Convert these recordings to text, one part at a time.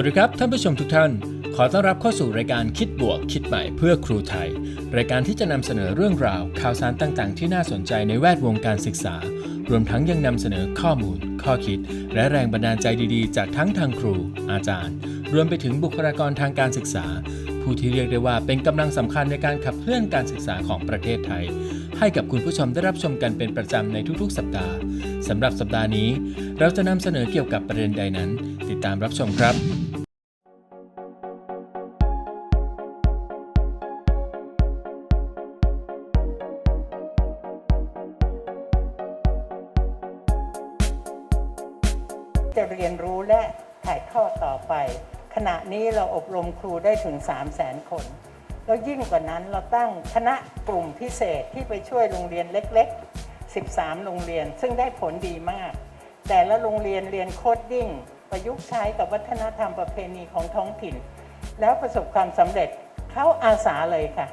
วัสดีครับท่านผู้ชมทุกท่าน ขอต้อนรับเข้าสู่รายการคิดบวก คิดใหม่เพื่อครูไทย รายการที่จะนำเสนอเรื่องราว ข่าวสารต่างๆ ที่น่าสนใจในแวดวงการศึกษา รวมทั้งยังนำเสนอข้อมูล ข้อคิด และแรงบันดาลใจดีๆ จากทั้งทางครู อาจารย์ รวมไปถึงบุคลากรทางการศึกษา ผู้ที่เรียกได้ว่าเป็นกำลังสำคัญในการขับเคลื่อนการศึกษาของประเทศไทย ให้กับคุณผู้ชมได้รับชมกันเป็นประจำในทุกๆ สัปดาห์สำหรับสัปดาห์นี้ เราจะนำเสนอเกี่ยวกับประเด็นใดนั้น ติดตามรับชมครับ จะเรียนรู้และถ่ายทอดต่อไป ขณะนี้เราอบรมครูได้ถึง 3 0 0แสนคน แล้วยิ่งกว่านั้นเราตั้งคณะกลุ่มพิเศษที่ไปช่วยโรงเรียนเล็ก ๆ 13 โรงเรียน ซึ่งได้ผลดีมาก แต่ละโรงเรียนเรียนโคดดิ้งประยุกต์ใช้กับวัฒนธรรมประเพณีของท้องถิ่น แล้วประสบความสำเร็จเขาอาสาเลยค่ะ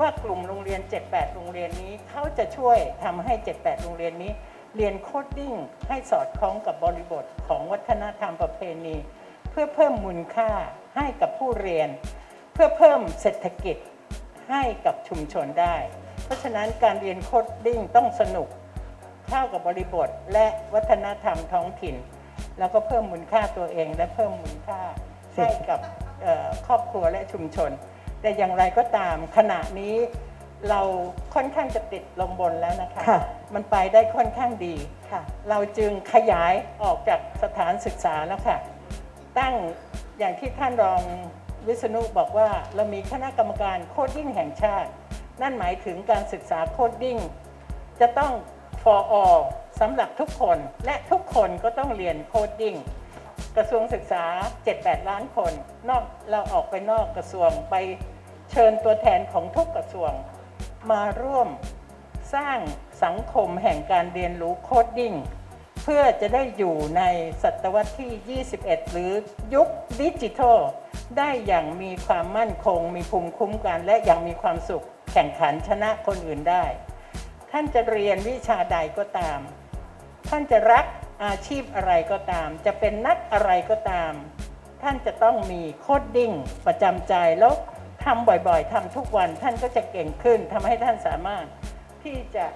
ว่ากลุ่มโรงเรียน 78 โรงเรียนนี้เขาจะช่วยทำให้ 78 โรงเรียนนี้ เรียนโคดดิ้งให้สอดคล้องกับบริบทของวัฒนธรรมประเพณี เพื่อเพิ่มมูลค่าให้กับผู้เรียน เพื่อเพิ่มเศรษฐกิจให้กับชุมชนได้ เพราะฉะนั้นการเรียนโคดดิ้งต้องสนุกเข้ากับบริบทและวัฒนธรรมท้องถิ่น แล้วก็เพิ่มมูลค่าตัวเองและเพิ่มมูลค่าให้กับครอบครัวและชุมชน แต่อย่างไรก็ตามขณะนี้ เราค่อนข้างจะติดลมบนแล้วนะคะ ค่ะ มันไปได้ค่อนข้างดีค่ะ เราจึงขยายออกจากสถานศึกษาแล้วค่ะ ตั้งอย่างที่ท่านรองวิษณุบอกว่าเรามีคณะกรรมการโคดดิ้งแห่งชาติ นั่นหมายถึงการศึกษาโคดดิ้งจะต้อง for all สำหรับทุกคนและทุกคนก็ต้องเรียนโคดดิ้งกระทรวงศึกษา 7-8 ล้านคน นอกเราออกไปนอกกระทรวงไปเชิญตัวแทนของทุกกระทรวง มาร่วมสร้างสังคมแห่งการเรียนรู้โคดดิ้งเพื่อจะได้อยู่ในศตวรรษที่ 21 หรือยุคดิจิทัล ได้อย่างมีความมั่นคง มีภูมิคุ้มกัน และอย่างมีความสุขแข่งขันชนะคนอื่นได้ ท่านจะเรียนวิชาใดก็ตาม ท่านจะรักอาชีพอะไรก็ตาม จะเป็นนักอะไรก็ตาม ท่านจะต้องมีโคดดิ้งประจำใจแล้ว ทำบ่อยๆทำทุกวันท่านก็จะเก่งขึ้นทำให้ท่านสามารถที่จะ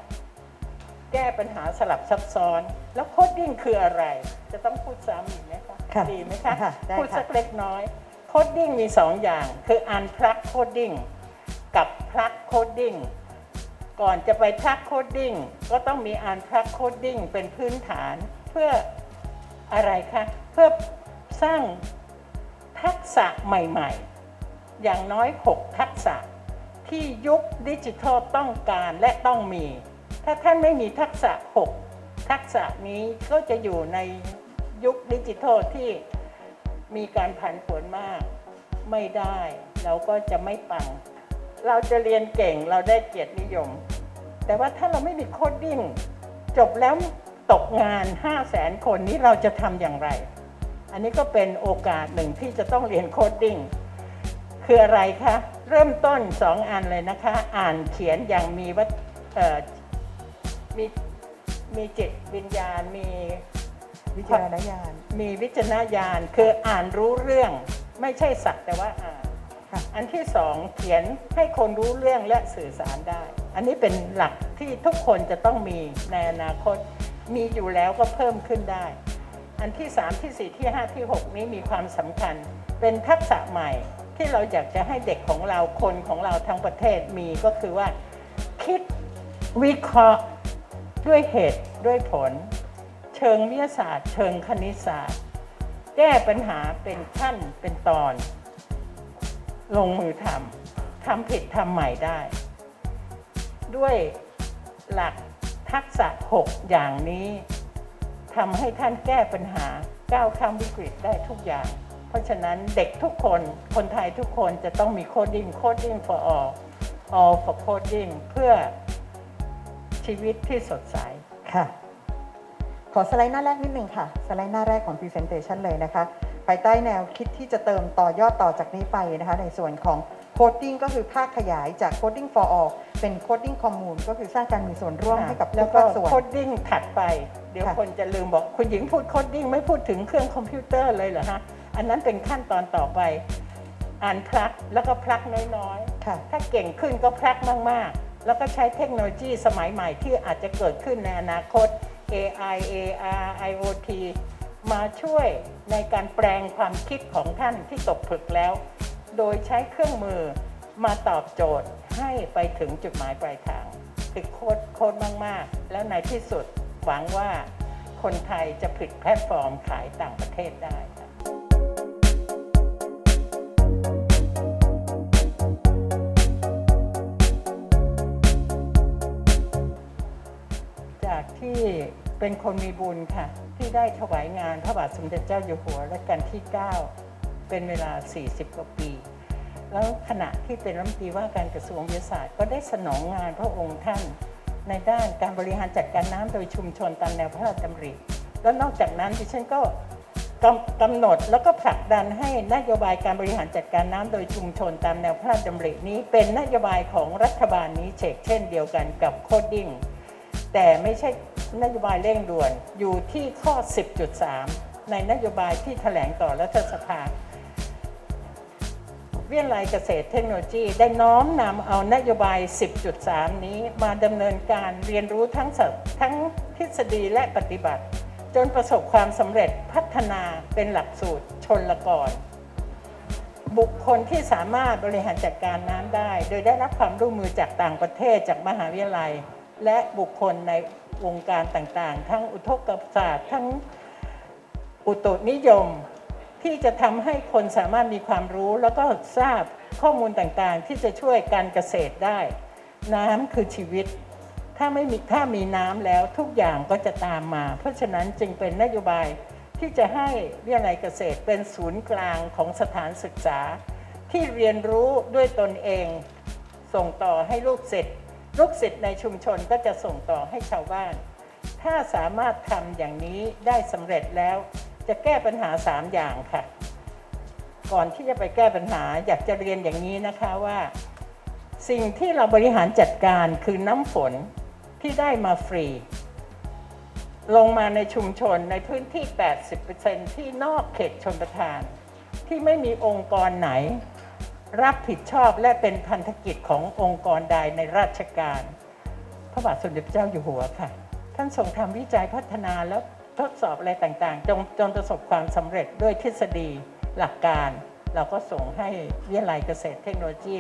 แก้ปัญหาสลับซับซ้อน แล้วโคดดิ้งคืออะไร จะต้องพูดซ้ำอีกไหมคะค่ะดีไหมคะ ค่ะได้พูดค่ะสักเล็กน้อยโคดดิ้งมีสองอย่าง คือ unplug coding กับ plug coding ก่อนจะไป plug coding ก็ต้องมี unplug coding เป็นพื้นฐานเพื่ออะไรคะ เพื่อสร้างทักษะใหม่ ๆ อย่างน้อย 6 ทักษะ ที่ยุคดิจิทัลต้องการและต้องมี ถ้าท่านไม่มีทักษะ 6 ทักษะนี้ก็จะอยู่ในยุคดิจิทัลที่มีการผันผวนมาก ไม่ได้เราก็จะไม่ปัง เราจะเรียนเก่งเราได้เกียรตินิยม แต่ว่าถ้าเราไม่มีโคดดิ้งจบแล้วตกงาน 5 0 0แสนคนนี้เราจะทำอย่างไร อันนี้ก็เป็นโอกาสหนึ่งที่จะต้องเรียนโคดดิ้ง คืออะไรคะ เริ่มต้น 2 อันเลยนะคะ อ่านเขียนอย่างมีวัตเอ่อมีมีจิตวิญญาณมีวิจารณญาณ มีวิจารณญาณคืออ่านรู้เรื่อง ไม่ใช่สักแต่ว่าอ่านค่ะอันที่สองเขียนให้คนรู้เรื่องและสื่อสารได้ อันนี้เป็นหลักที่ทุกคนจะต้องมีในอนาคต มีอยู่แล้วก็เพิ่มขึ้นได้ อันที่3ที่4ที่5ที่6นี้มีความสำคัญ เป็นทักษะใหม่ ที่เราอยากจะให้เด็กของเราคนของเราทั้งประเทศมีก็คือว่า คิดวิเคราะห์ด้วยเหตุด้วยผล เชิงวิทยาศาสตร์ เชิงคณิตศาสตร์ แก้ปัญหาเป็นขั้นเป็นตอน ลงมือทำทำผิดทำใหม่ได้ ด้วยหลักทักษะ 6 อย่างนี้ทำให้ท่านแก้ปัญหาก้าวข้ามวิกฤตได้ทุกอย่าง ราะฉะนั้นเด็กทุกคนคนไทยทุกคนจะต้องมีโคดดิ้งโคดดิ้ง for all all for coding เพื่อชีวิตที่สดใสค่ะ ขอสไลด์หน้าแรกนิดนึงค่ะ สไลด์หน้าแรกของ Presentation เลยนะคะ ภายใต้แนวคิดที่จะเติมต่อยอดต่อจากนี้ไปนะคะ ในส่วนของ Coding ก็คือภาคขยายจาก Coding for all เป็น Coding Commune ก็คือสร้างการมีส่วนร่วมให้กับแล้ทุวกก็ภาคส่วนโคดดิ้งถัดไป เดี๋ยวค่ะคนจะลืมบอก คุณหญิงพูดโคดดิ้งไม่พูดถึงเครื่องคอมพิวเตอร์เลยเหรอฮะ อันนั้นเป็นขั้นตอนต่อไป อ่านพลักแล้วก็พลักน้อยค่ะ ๆ ถ้าเก่งขึ้นก็พลักมากๆ แล้วก็ใช้เทคโนโลยีสมัยใหม่ที่อาจจะเกิดขึ้นในอนาคต AI AR IoT มาช่วยในการแปลงความคิดของท่านที่ตกผลึกแล้ว โดยใช้เครื่องมือมาตอบโจทย์ให้ไปถึงจุดหมายปลายทางติดโคตรโคตรมาก ๆ แล้วในที่สุดหวังว่าคนไทยจะผลิตแพลตฟอร์มขายต่างประเทศได้ จากที่เป็นคนมีบุญค่ะ ที่ได้ถวายงานพระบาทสมเด็จเจ้าอยู่หัวรัชกาลที่ 9 เป็นเวลา 40 กว่าปี แล้วขณะที่เป็นรัฐมนตรีว่าการกระทรวงวิทยาศาสตร์ ก็ได้สนองงานพระองค์ท่าน ในด้านการบริหารจัดการน้ำโดยชุมชนตามแนวพระราชดำริ แล้วนอกจากนั้นดิฉันก็กำกำหนดแล้วก็ผลักดันให้นโยบายการบริหารจัดการน้ำโดยชุมชนตามแนวพระราชดำรินี้ เป็นนโยบายของรัฐบาลนี้เชกเช่นเดียวกันกับโคดดิ้ง แต่ไม่ใช่นโยบายเร่งด่วนอยู่ที่ข้อ 10.3 ในนโยบายที่แถลงต่อรัฐสภา เวิทยาลัยเกษตรเทคโนโลยีได้น้อมนำเอานโยบาย 10.3 นี้มาดำเนินการเรียนรู้ทั้งทั้งทฤษฎีและปฏิบัติ จนประสบความสำเร็จพัฒนาเป็นหลักสูตรชนละกรบุคคลที่สามารถบริหารจัดการน้ำได้ โดยได้รับความร่วมมือจากต่างประเทศจากมหาวิทยาลัย และบุคคลในวงการต่างๆ ทั้งอุทกศาสตร์ทั้งอุตุนิยม ที่จะทำให้คนสามารถมีความรู้ แล้วก็ทราบข้อมูลต่างๆ ที่จะช่วยการเกษตรได้ น้ำคือชีวิต ถ้าไม่มีถ้ามีน้ำแล้วทุกอย่างก็จะตามมา เพราะฉะนั้นจึงเป็นนโยบายที่จะให้วิทยาลัยเกษตรเป็นศูนย์กลางของสถานศึกษา ที่เรียนรู้ด้วยตนเอง ส่งต่อให้ลูกศิษย์ ลูกศิษย์ในชุมชนก็จะส่งต่อให้ชาวบ้าน ถ้าสามารถทำอย่างนี้ได้สำเร็จแล้ว จะแก้ปัญหา 3 อย่างค่ะ ก่อนที่จะไปแก้ปัญหาอยากจะเรียนอย่างนี้นะคะว่า สิ่งที่เราบริหารจัดการคือน้ำฝนที่ได้มาฟรี ลงมาในชุมชนในพื้นที่ 80%ที่นอกเขตชนประทาน ที่ไม่มีองค์กรไหน รับผิดชอบและเป็นพันธกิจขององค์กรใดในราชการ พระบาทสมเด็จพระเจ้าอยู่หัวค่ะ ท่านทรงทำวิจัยพัฒนาแล้วทดสอบอะไรต่างๆ จนจนประสบความสำเร็จด้วยทฤษฎีหลักการ เราก็ส่งให้วิทยาลัยเกษตรเทคโนโลยี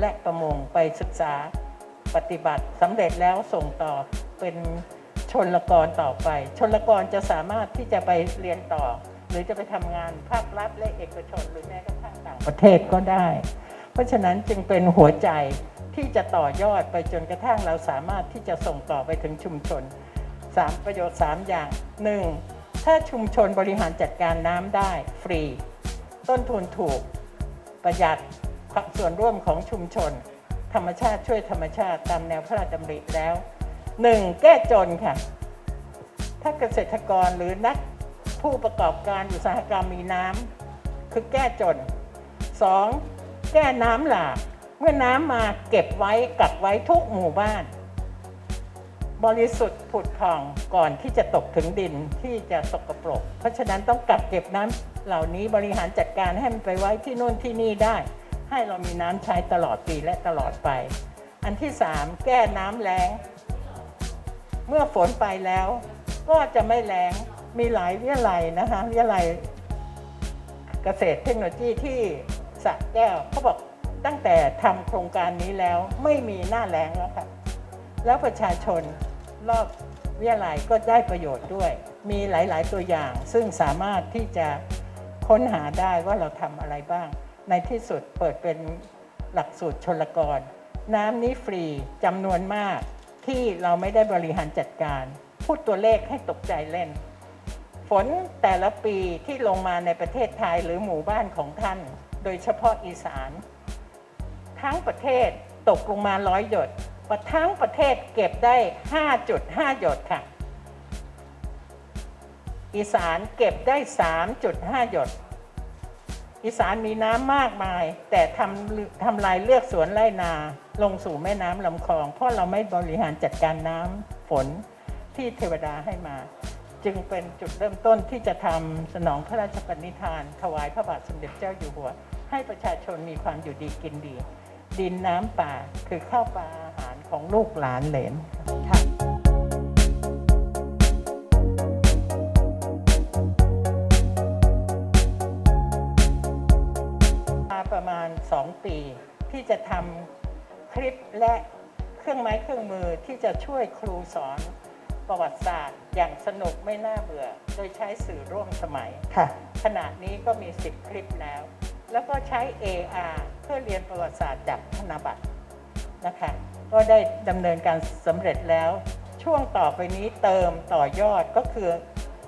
และประมงไปศึกษาปฏิบัติสำเร็จแล้วส่งต่อเป็นชนละกรต่อไป ชนละกรจะสามารถที่จะไปเรียนต่อ หรือจะไปทำงานภาครัฐและเอกชน หรือแม้กระทั่งต่างประเทศก็ได้ เพราะฉะนั้นจึงเป็นหัวใจที่จะต่อยอดไปจนกระทั่งเราสามารถที่จะส่งต่อไปถึงชุมชน 3 ประโยชน์ 3 อย่าง 1. ถ้าชุมชนบริหารจัดการน้ำได้ฟรี ต้นทุนถูกประหยัดส่วนร่วมของชุมชน ธรรมชาติช่วยธรรมชาติตามแนวพระราชดำริแล้ว 1. แก้จนค่ะ ถ้าเกษตรกรหรือนัก ผู้ประกอบการอุตสาหกรรมมีน้ำคือแก้จน 2. แก้น้ำหลากเมื่อน้ำมาเก็บไว้กักไว้ทุกหมู่บ้าน บริสุทธิ์ผุดผ่องก่อนที่จะตกถึงดินที่จะสกปรก เพราะฉะนั้นต้องกักเก็บน้ำเหล่านี้บริหารจัดการให้มันไปไว้ที่โน่นที่นี่ได้ ให้เรามีน้ำใช้ตลอดปีและตลอดไป อันที่3แก้น้ำแล้ง เมื่อฝนไปแล้วก็จะไม่แล้ง มีหลายวิทยาลัยนะคะวิทยาลัยเกษตรเทคโนโลยีที่สระแก้วเขาบอกตั้งแต่ทำโครงการนี้แล้วไม่มีหน้าแล้งแล้วค่ะแล้วประชาชนรอบวิทยาลัยก็ได้ประโยชน์ด้วย มีหลาย ๆ ตัวอย่าง ซึ่งสามารถที่จะค้นหาได้ว่าเราทำอะไรบ้าง ในที่สุดเปิดเป็นหลักสูตรชนลกร น้ำนี้ฟรีจำนวนมากที่เราไม่ได้บริหารจัดการ พูดตัวเลขให้ตกใจเล่น ฝนแต่ละปีที่ลงมาในประเทศไทยหรือหมู่บ้านของท่าน โดยเฉพาะอีสาน ทั้งประเทศตกลงมาร้อยหยดประทั้งประเทศเก็บได้ 5.5 หยดค่ะ อีสานเก็บได้ 3.5 หยด อีสานมีน้ำมากมาย แต่ทำทำลายเลือกสวนไร่นา ลงสู่แม่น้ำลำคลอง เพราะเราไม่บริหารจัดการน้ำฝนที่เทวดาให้มา จึงเป็นจุดเริ่มต้นที่จะทำสนองพระราชปณิธาน ถวายพระบาทสมเด็จเจ้าอยู่หัว ให้ประชาชนมีความอยู่ดีกินดี ดินน้ำป่าคือข้าวปลาอาหารของลูกหลานเหลนค่ะมาประมาณ 2 ปี ที่จะทำคลิปและเครื่องไม้เครื่องมือที่จะช่วยครูสอน ประวัติศาสตร์ อย่างสนุกไม่น่าเบื่อ โดยใช้สื่อร่วมสมัย ค่ะ ขณะนี้ก็มี 10 คลิปแล้ว แล้วก็ใช้ AR เพื่อเรียนประวัติศาสตร์จากธนบัตรนะคะ ก็ได้ดำเนินการสำเร็จแล้ว ช่วงต่อไปนี้เติมต่อยอดก็คือ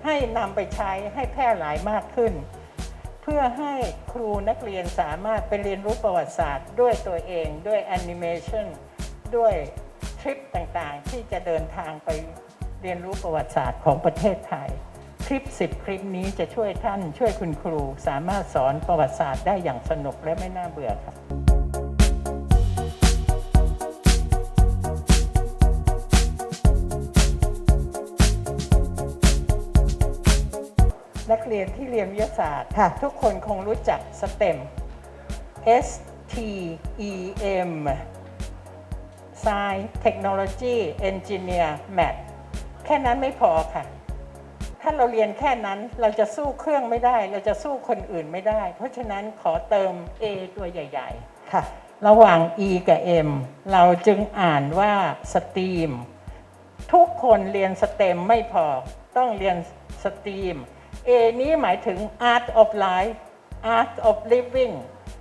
ให้นำไปใช้ให้แพร่หลายมากขึ้น เพื่อให้ครูนักเรียนสามารถไปเรียนรู้ประวัติศาสตร์ ด้วยตัวเองด้วยแอนิเมชันด้วยทริปต่างๆ ที่จะเดินทางไป เรียนรู้ประวัติศาสตร์ของประเทศไทย คลิป 10 คลิปนี้จะช่วยท่านช่วยคุณครู สามารถสอนประวัติศาสตร์ได้อย่างสนุกและไม่น่าเบื่อครับนักเรียนที่เรียนวิทยาศาสตร์ค่ะทุกคนคงรู้จัก STEM S T E M Science Technology Engineer Math แค่นั้นไม่พอค่ะ ถ้าเราเรียนแค่นั้นเราจะสู้เครื่องไม่ได้ เราจะสู้คนอื่นไม่ได้ เพราะฉะนั้นขอเติม A ตัวใหญ่ ๆ ค่ะ ระหว่าง E กับ M เราจึงอ่านว่า STEAM ทุกคนเรียน STEM ไม่พอต้องเรียน STEAM A นี้หมายถึง Art of Life Art of Living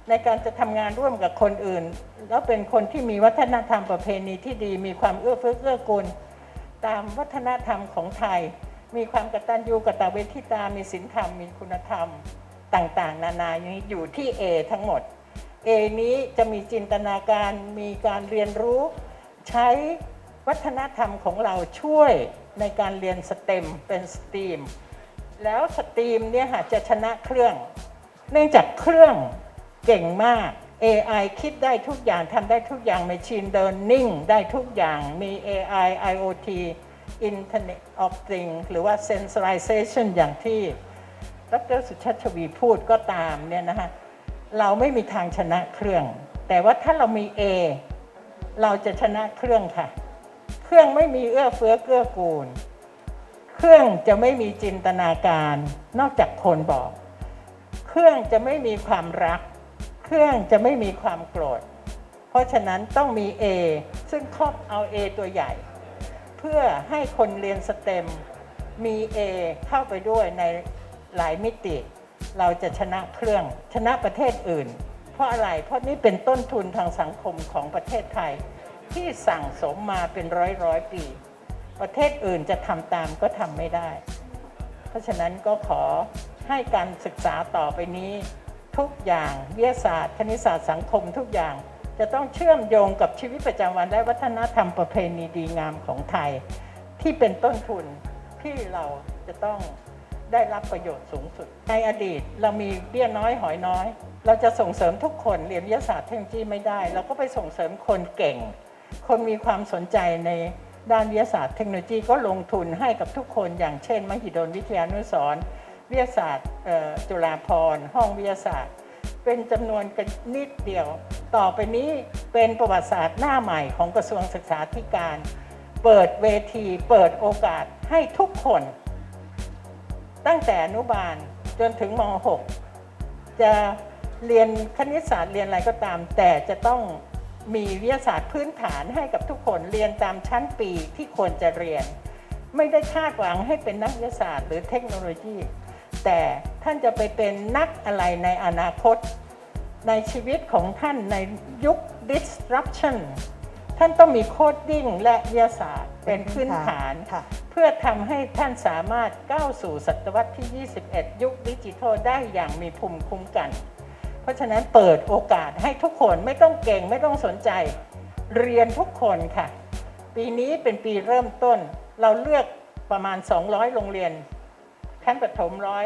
ในการจะทำงานร่วมกับคนอื่น แล้วเป็นคนที่มีวัฒนธรรมประเพณีที่ดีมีความเอื้อเฟื้อเกื้อกูล ตามวัฒนธรรมของไทย มีความกตัญญูกตเวทิตา มีศีลธรรม มีคุณธรรมต่างๆ นานาอย่างนี้อยู่ที่ A ทั้งหมด A นี้จะมีจินตนาการมีการเรียนรู้ ใช้วัฒนธรรมของเราช่วยในการเรียนสเต็มเป็นสตรีมแล้วสตรีมเนี่ยค่ะจะชนะเครื่อง เนื่องจากเครื่องเก่งมาก AI คิดได้ทุกอย่างทำได้ทุกอย่าง Machine Learning ได้ทุกอย่างมี AI IoT Internet of Things หรือว่า Sensorization อย่างที่ดรสุชัชวีพูดก็ตามเนี่ยนะคะเราไม่มีทางชนะเครื่อง แต่ว่าถ้าเรามี A เราจะชนะเครื่องค่ะ เครื่องไม่มีเอื้อเฟื้อเกื้อกูล เครื่องจะไม่มีจินตนาการ นอกจากคนบอก เครื่องจะไม่มีความรัก เครื่องจะไม่มีความโกรธ เพราะฉะนั้นต้องมี A ซึ่งครอบเอา A ตัวใหญ่ เพื่อให้คนเรียนสเต็มมี A เข้าไปด้วยในหลายมิติ เราจะชนะเครื่องชนะประเทศอื่น เพราะอะไร เพราะนี่เป็นต้นทุนทางสังคมของประเทศไทย ที่สั่งสมมาเป็นร้อยร้อยปี ประเทศอื่นจะทำตามก็ทำไม่ได้ เพราะฉะนั้นก็ขอให้การศึกษาต่อไปนี้ ทุกอย่างวิทยาศาสตร์ คณิตศาสตร์สังคมทุกอย่าง จะต้องเชื่อมโยงกับชีวิตประจำวันและวัฒนธรรมประเพณีดีงามของไทย ที่เป็นต้นทุนที่เราจะต้องได้รับประโยชน์สูงสุด ในอดีตเรามีเบี้ยน้อยหอยน้อย เราจะส่งเสริมทุกคนเรียนวิทยาศาสตร์เทคโนโลยีไม่ได้ เราก็ไปส่งเสริมคนเก่ง คนมีความสนใจในด้านวิทยาศาสตร์เทคโนโลยีก็ลงทุนให้กับทุกคนอย่างเช่น มหิดลวิทยานุสรณ์ วิทยาศาสตร์จุฬาภรณ์ห้องวิทยาศาสตร์ เป็นจำนวนกันนิดเดียว ต่อไปนี้เป็นประวัติศาสตร์หน้าใหม่ของกระทรวงศึกษาธิการ เปิดเวทีเปิดโอกาสให้ทุกคน ตั้งแต่อนุบาลจนถึงม .6 จะเรียนคณิตศาสตร์เรียนอะไรก็ตาม แต่จะต้องมีวิทยาศาสตร์พื้นฐานให้กับทุกคนเรียนตามชั้นปีที่ควรจะเรียน ไม่ได้คาดหวังให้เป็นนักวิทยาศาสตร์หรือเทคโนโลยี แต่ท่านจะไปเป็นนักอะไรในอนาคต ในชีวิตของท่านในยุค disruption ท่านต้องมีโคดดิ้งและวิทยาศาสตร์เป็นพื้นฐานค่ะเพื่อทำให้ท่านสามารถก้าวสู่ศตวรรษที่ 21 ยุคดิจิทัลได้อย่างมีภูมิคุ้มกัน เพราะฉะนั้นเปิดโอกาสให้ทุกคนไม่ต้องเก่งไม่ต้องสนใจ เรียนทุกคนค่ะ ปีนี้เป็นปีเริ่มต้น เราเลือกประมาณ 200 โรงเรียน ขั้นประถมร้อย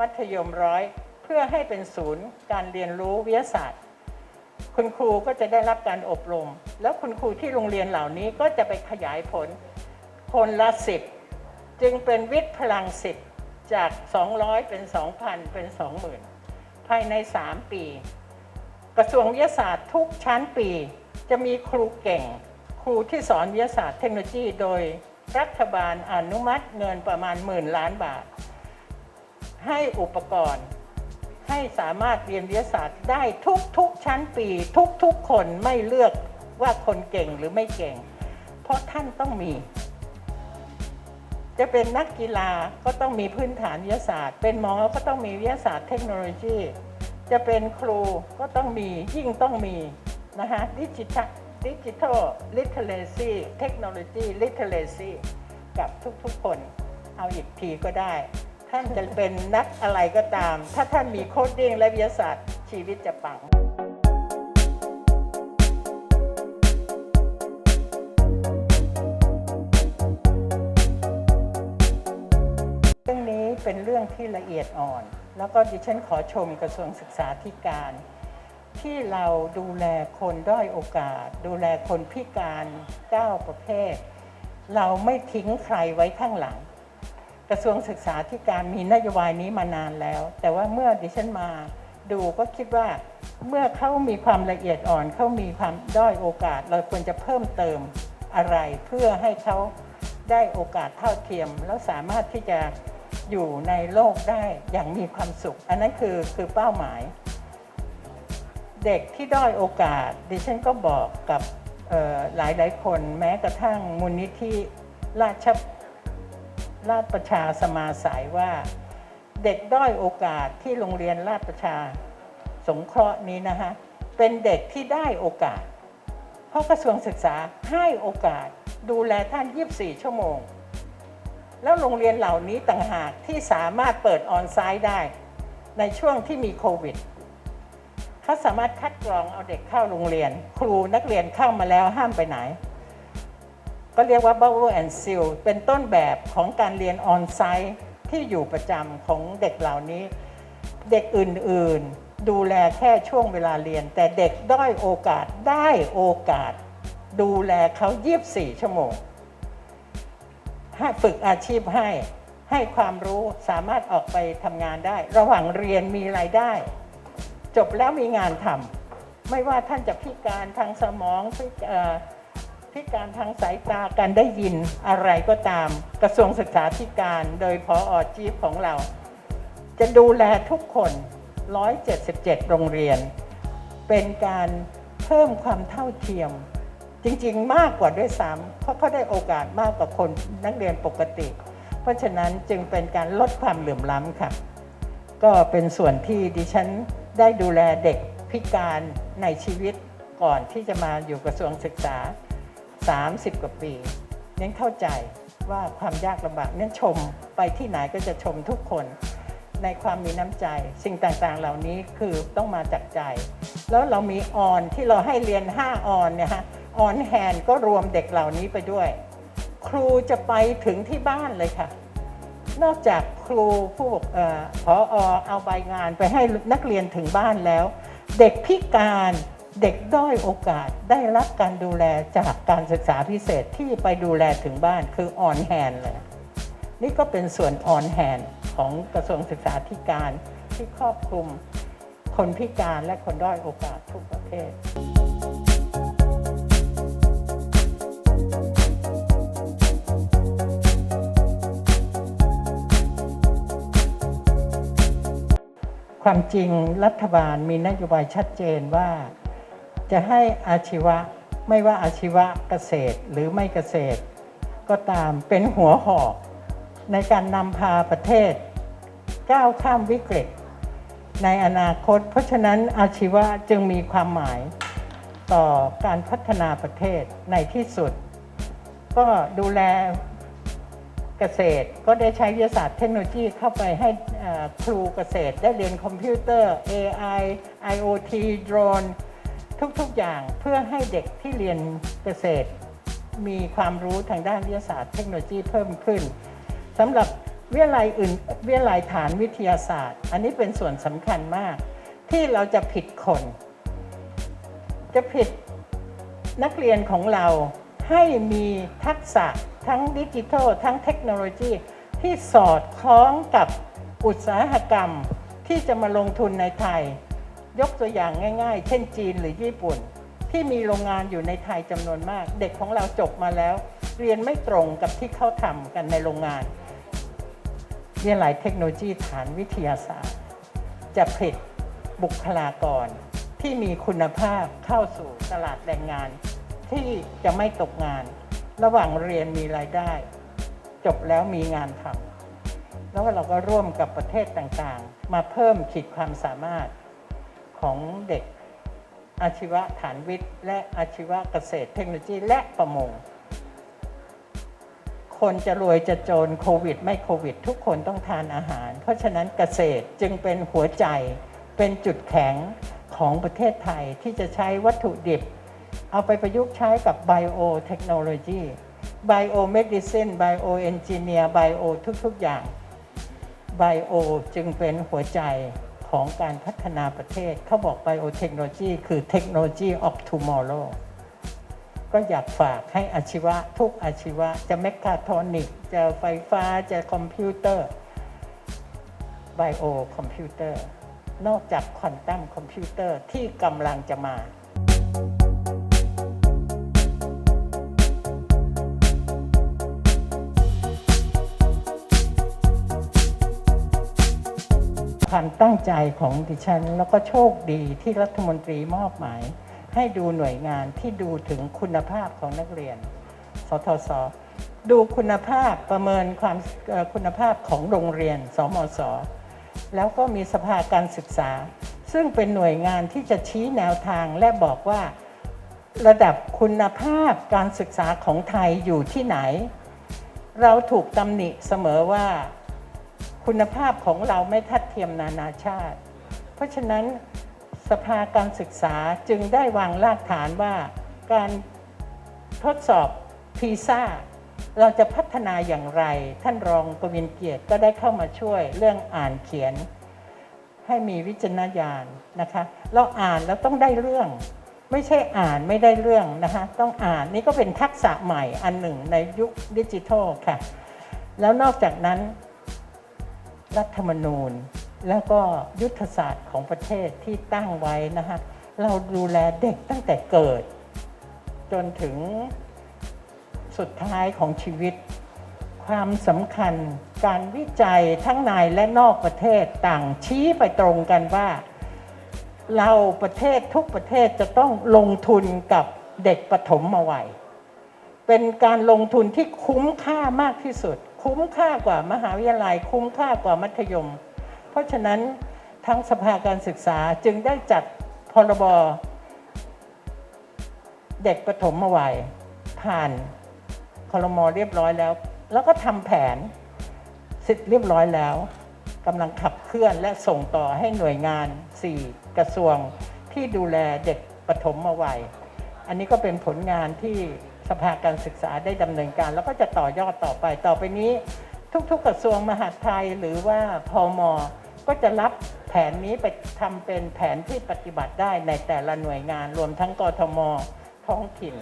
มัธยมร้อย เพื่อให้เป็นศูนย์การเรียนรู้วิทยาศาสตร์ คุณครูก็จะได้รับการอบรม แล้วคุณครูที่โรงเรียนเหล่านี้ก็จะไปขยายผล คนละสิบจึงเป็นวิทย์พลังสิบจาก 200 เป็น 2,000 เป็น 20,000 ภายใน 3 ปี กระทรวงวิทยาศาสตร์ทุกชั้นปี จะมีครูเก่ง ครูที่สอนวิทยาศาสตร์เทคโนโลยี โดยรัฐบาลอนุมัติเงินประมาณหมื่นล้านบาท ให้อุปกรณ์ ให้สามารถเรียนวิทยาศาสตร์ได้ทุกๆชั้นปี ทุกๆคนไม่เลือกว่าคนเก่งหรือไม่เก่ง เพราะท่านต้องมี จะเป็นนักกีฬาก็ต้องมีพื้นฐานวิทยาศาสตร์ เป็นหมอก็ต้องมีวิทยาศาสตร์เทคโนโลยี จะเป็นครูก็ต้องมียิ่งต้องมีนะคะดิจิทัลดิจิทัลลิเทเลซีเทคโนโลยีลิเทเลซีกับทุกๆคน เอาอีกทีก็ได้ ท่านจะเป็นนักอะไรก็ตาม ถ้าท่านมีโคดดิ้งและวิทยาศาสตร์ ชีวิตจะปังเรื่องนี้เป็นเรื่องที่ละเอียดอ่อน แล้วก็ดิฉันขอชมกระทรวงศึกษาธิการ ที่เราดูแลคนด้อยโอกาส ดูแลคนพิการ 9 ประเภท เราไม่ทิ้งใครไว้ข้างหลัง กระทรวงศึกษาธิการมีนโยบายนี้มานานแล้ว แต่ว่าเมื่อดิฉันมาดูก็คิดว่าเมื่อเขามีความละเอียดอ่อนเขามีความด้อยโอกาส เราควรจะเพิ่มเติมอะไร เพื่อให้เขาได้โอกาสเท่าเทียม แล้วสามารถที่จะอยู่ในโลกได้อย่างมีความสุข อันนั้นคือคือเป้าหมาย เด็กที่ด้อยโอกาส ดิฉันก็บอกกับหลายหลายคนแม้กระทั่งมูลนิธิราช ราชประชาสมาสายว่า เด็กด้อยโอกาสที่โรงเรียนราชประชาสงเคราะห์นี้นะฮะเป็นเด็กที่ได้โอกาส เพราะกระทรวงศึกษาให้โอกาสดูแลท่าน 24 ชั่วโมง แล้วโรงเรียนเหล่านี้ต่างหากที่สามารถเปิดออนไซต์ได้ ในช่วงที่มีโควิดเขาสามารถคัดกรองเอาเด็กเข้าโรงเรียน ครูนักเรียนเข้ามาแล้วห้ามไปไหน ก็เรียกว่า Bubble and Seal เป็นต้นแบบของการเรียนออนไซต์ที่อยู่ประจำของเด็กเหล่านี้ เด็กอื่นๆ ดูแลแค่ช่วงเวลาเรียน แต่เด็กด้อยโอกาสได้โอกาส ดูแลเขา 24 ชั่วโมงให้ฝึกอาชีพให้ให้ความรู้สามารถออกไปทำงานได้ ระหว่างเรียนมีรายได้ จบแล้วมีงานทำไม่ว่าท่านจะพิการทางสมอง พิการทางสายตาการได้ยินอะไรก็ตาม กระทรวงศึกษาธิการโดยพออจีฟของเรา จะดูแลทุกคน 177 โรงเรียน เป็นการเพิ่มความเท่าเทียม จริงๆ มากกว่าด้วยซ้ำเพราะเขาได้โอกาสมากกว่าคนนักเรียนปกติ เพราะฉะนั้นจึงเป็นการลดความเหลื่อมล้ำค่ะ ก็เป็นส่วนที่ดิฉันได้ดูแลเด็กพิการในชีวิตก่อนที่จะมาอยู่กระทรวงศึกษา 30 กว่าปีเน้นเข้าใจว่าความยากลำบากเน้นชมไปที่ไหนก็จะชมทุกคน ในความมีน้ำใจ สิ่งต่างๆเหล่านี้คือต้องมาจากใจ แล้วเรามีออนที่เราให้เรียน 5 ออนเนี่ยฮะออนแฮนก็รวมเด็กเหล่านี้ไปด้วย ครูจะไปถึงที่บ้านเลยค่ะ นอกจากครูผู้ปกเอ่อพอเอาใบงานไปให้นักเรียนถึงบ้านแล้ว เด็กพิการ เด็กด้อยโอกาสได้รับการดูแลจากการศึกษาพิเศษที่ไปดูแลถึงบ้านคือออนแฮนเลยนี่ก็เป็นส่วนออนแฮนของกระทรวงศึกษาธิการที่ครอบคลุมคนพิการและคนด้อยโอกาสทุกประเภทความจริงรัฐบาลมีนโยบายชัดเจนว่า จะให้อาชีวะไม่ว่าอาชีวะเกษตรหรือไม่เกษตร ก็ตามเป็นหัวหอกในการนำพาประเทศ ก้าวข้ามวิกฤต ในอนาคต เพราะฉะนั้นอาชีวะจึงมีความหมายต่อการพัฒนาประเทศในที่สุด ก็ดูแลเกษตรก็ได้ใช้วิทยาศาสตร์เทคโนโลยีเข้าไปให้ครูเกษตรได้เรียนคอมพิวเตอร์ AI IoT โดรน ทุกๆอย่างเพื่อให้เด็กที่เรียนเกษตร มีความรู้ทางด้านวิทยาศาสตร์เทคโนโลยีเพิ่มขึ้นสำหรับวิทยาลัยอื่นวิทยาลัยฐานวิทยาศาสตร์ อันนี้เป็นส่วนสำคัญมาก ที่เราจะผิดคน จะผิดนักเรียนของเราให้มีทักษะทั้งดิจิทัลทั้งเทคโนโลยีที่สอดคล้องกับอุตสาหกรรมที่จะมาลงทุนในไทย ยกตัวอย่างง่าย ๆ เช่นจีนหรือญี่ปุ่น ที่มีโรงงานอยู่ในไทยจำนวนมาก เด็กของเราจบมาแล้ว เรียนไม่ตรงกับที่เขาทำกันในโรงงาน เรียนหลายเทคโนโลยีฐานวิทยาศาสตร์ จะผลิตบุคลากรที่มีคุณภาพเข้าสู่ตลาดแรงงาน ที่จะไม่ตกงาน ระหว่างเรียนมีรายได้ จบแล้วมีงานทำแล้วเราก็ร่วมกับประเทศต่างๆ มาเพิ่มขีดความสามารถ ของเด็กอาชีวะฐานวิทย์ และอาชีวะเกษตรเทคโนโลยีและประมง คนจะรวยจะจนโควิด ไม่โควิด ทุกคนต้องทานอาหาร เพราะฉะนั้นเกษตรจึงเป็นหัวใจเป็นจุดแข็งของประเทศไทยที่จะใช้วัตถุดิบ เอาไปประยุกต์ใช้กับไบโอเทคโนโลยีไบโอเมดิซินไบโอเอนจิเนียร์ไบโอทุก ๆ อย่างไบโอจึงเป็นหัวใจ ของการพัฒนาประเทศ เขาบอกไบโอเทคโนโลยีคือเทคโนโลยี of tomorrow ก็อยากฝากให้อาชีวะทุกอาชีวะจะแมคคาทรอนิกจะไฟฟ้าจะคอมพิวเตอร์ไบโอคอมพิวเตอร์นอกจากควอนตัมคอมพิวเตอร์ที่กำลังจะมา ความตั้งใจของดิฉัน แล้วก็โชคดีที่รัฐมนตรีมอบหมาย ให้ดูหน่วยงานที่ดูถึงคุณภาพของนักเรียน สทศดูคุณภาพประเมินความคุณภาพของโรงเรียน สมศแล้วก็มีสภาการศึกษา ซึ่งเป็นหน่วยงานที่จะชี้แนวทางและบอกว่า ระดับคุณภาพการศึกษาของไทยอยู่ที่ไหน เราถูกตำหนิเสมอว่า คุณภาพของเราไม่ทัดเทียมนานาชาติ เพราะฉะนั้นสภาการศึกษาจึงได้วางรากฐานว่าการทดสอบพีซ่าเราจะพัฒนาอย่างไร ท่านรองกวินเกียรติก็ได้เข้ามาช่วยเรื่องอ่านเขียน ให้มีวิจารณญาณนะคะ เราอ่านแล้วต้องได้เรื่อง ไม่ใช่อ่านไม่ได้เรื่องนะคะ ต้องอ่านนี่ก็เป็นทักษะใหม่อันหนึ่งในยุคดิจิทัลค่ะ แล้วนอกจากนั้น รัฐธรรมนูญ แล้วก็ยุทธศาสตร์ของประเทศที่ตั้งไว้นะคะเราดูแลเด็กตั้งแต่เกิด จนถึงสุดท้ายของชีวิต ความสำคัญการวิจัยทั้งในและนอกประเทศต่างชี้ไปตรงกันว่า เราประเทศทุกประเทศจะต้องลงทุนกับเด็กปฐมวัยเป็นการลงทุนที่คุ้มค่ามากที่สุด คุ้มค่ากว่ามหาวิทยาลัย คุ้มค่ากว่ามัธยม เพราะฉะนั้นทั้งสภาการศึกษาจึงได้จัดพรบเด็กปฐมวัยผ่านคลมเรียบร้อยแล้ว แล้วก็ทำแผนเสร็จเรียบร้อยแล้วกำลังขับเคลื่อนและส่งต่อให้หน่วยงาน 4 กระทรวงที่ดูแลเด็กปฐมวัย อันนี้ก็เป็นผลงานที่ สภาการศึกษาได้ดำเนินการ แล้วก็จะต่อยอดต่อไป ต่อไปนี้ ทุกๆกระทรวงมหาดไทยหรือว่าพอมก็จะรับแผนนี้ไปทำเป็นแผนที่ปฏิบัติได้ในแต่ละหน่วยงาน รวมทั้งกทม ท้องถิ่น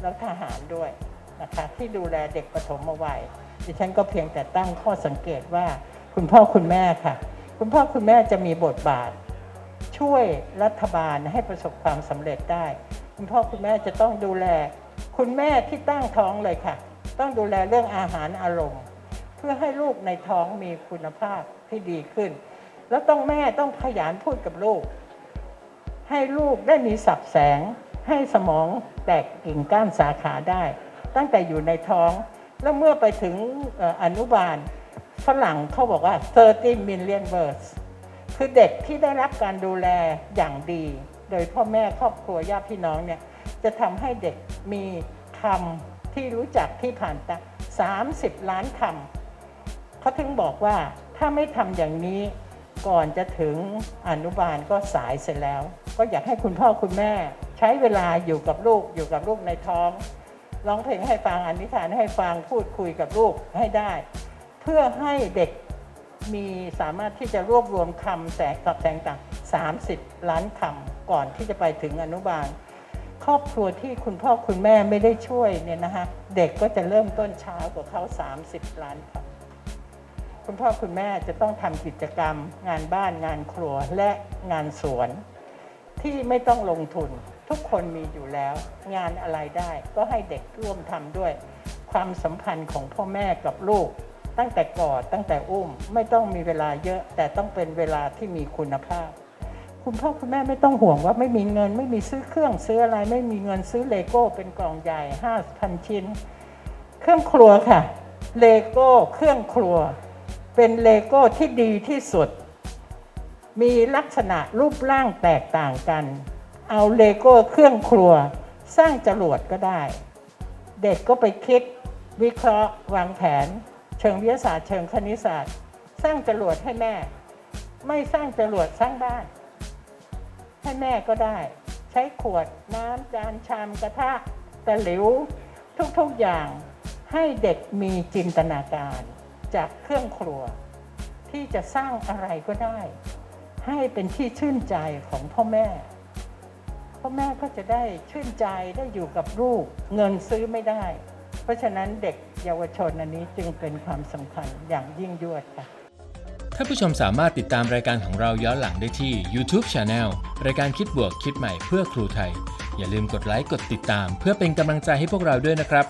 แล้วทหารด้วยนะคะที่ดูแลเด็กปฐมวัยดิฉันก็เพียงแต่ตั้งข้อสังเกตว่าคุณพ่อคุณแม่ค่ะ คุณพ่อคุณแม่จะมีบทบาท ช่วยรัฐบาลให้ประสบความสำเร็จได้ คุณพ่อคุณแม่จะต้องดูแล คุณแม่ที่ตั้งท้องเลยค่ะ ต้องดูแลเรื่องอาหารอารมณ์ เพื่อให้ลูกในท้องมีคุณภาพที่ดีขึ้น แล้วต้องแม่ต้องขยันพูดกับลูก ให้ลูกได้มีสับแสง ให้สมองแตกกิ่งก้านสาขาได้ ตั้งแต่อยู่ในท้อง แล้วเมื่อไปถึงเอ่ออนุบาลฝรั่งเขาบอกว่า 30 million words คือเด็กที่ได้รับการดูแลอย่างดี โดยพ่อแม่ครอบครัวญาติพี่น้องเนี่ย จะทำให้เด็กมีคำที่รู้จักที่ผ่านตา30 ล้านคำเขาถึงบอกว่าถ้าไม่ทำอย่างนี้ก่อนจะถึงอนุบาลก็สายเสร็จแล้ว ก็อยากให้คุณพ่อคุณแม่ ใช้เวลาอยู่กับลูกอยู่กับลูกในท้องร้องเพลงให้ฟังอนิทานให้ฟังพูดคุยกับลูกให้ได้ เพื่อให้เด็กมีสามารถที่จะรวบรวมคำแสงกับแสงต่าง30 ล้านคำก่อนที่จะไปถึงอนุบาล ครอบครัวที่คุณพ่อคุณแม่ไม่ได้ช่วยเนี่ยนะคะเด็กก็จะเริ่มต้นช้ากว่าเขา 30 ล้านครับคุณพ่อคุณแม่จะต้องทำกิจกรรม งานบ้านงานครัวและงานสวน ที่ไม่ต้องลงทุน ทุกคนมีอยู่แล้ว งานอะไรได้ก็ให้เด็กร่วมทำด้วย ความสัมพันธ์ของพ่อแม่กับลูก ตั้งแต่กอดตั้งแต่อุ้ม ไม่ต้องมีเวลาเยอะแต่ต้องเป็นเวลาที่มีคุณภาพ คุณพ่อคุณแม่ไม่ต้องห่วงว่าไม่มีเงิน ไม่มีซื้อเครื่องซื้ออะไร ไม่มีเงินซื้อเลโก้เป็นกล่องใหญ่5,000ชิ้น เครื่องครัวค่ะเลโก้เครื่องครัว เป็นเลโก้ที่ดีที่สุด มีลักษณะรูปร่างแตกต่างกัน เอาเลโก้เครื่องครัว สร้างจรวดก็ได้ เด็กก็ไปคิด วิเคราะห์ วางแผน เชิงวิทยาศาสตร์เชิงคณิตศาสตร์ สร้างจรวดให้แม่ ไม่สร้างจรวดสร้างบ้าน ให้แม่ก็ได้ ใช้ขวดน้ำจานชามกระทะตะหลิว ทุกๆอย่างให้เด็กมีจินตนาการจากเครื่องครัว ที่จะสร้างอะไรก็ได้ ให้เป็นที่ชื่นใจของพ่อแม่พ่อแม่ก็จะได้ชื่นใจได้อยู่กับลูกเงินซื้อไม่ได้ เพราะฉะนั้นเด็กเยาวชนอันนี้จึงเป็นความสำคัญอย่างยิ่งยวดค่ะ ท่านผู้ชมสามารถติดตามรายการของเราย้อนหลังได้ที่ YouTube Channel รายการคิดบวกคิดใหม่เพื่อครูไทย อย่าลืมกดไลค์กดติดตาม เพื่อเป็นกำลังใจให้พวกเราด้วยนะครับ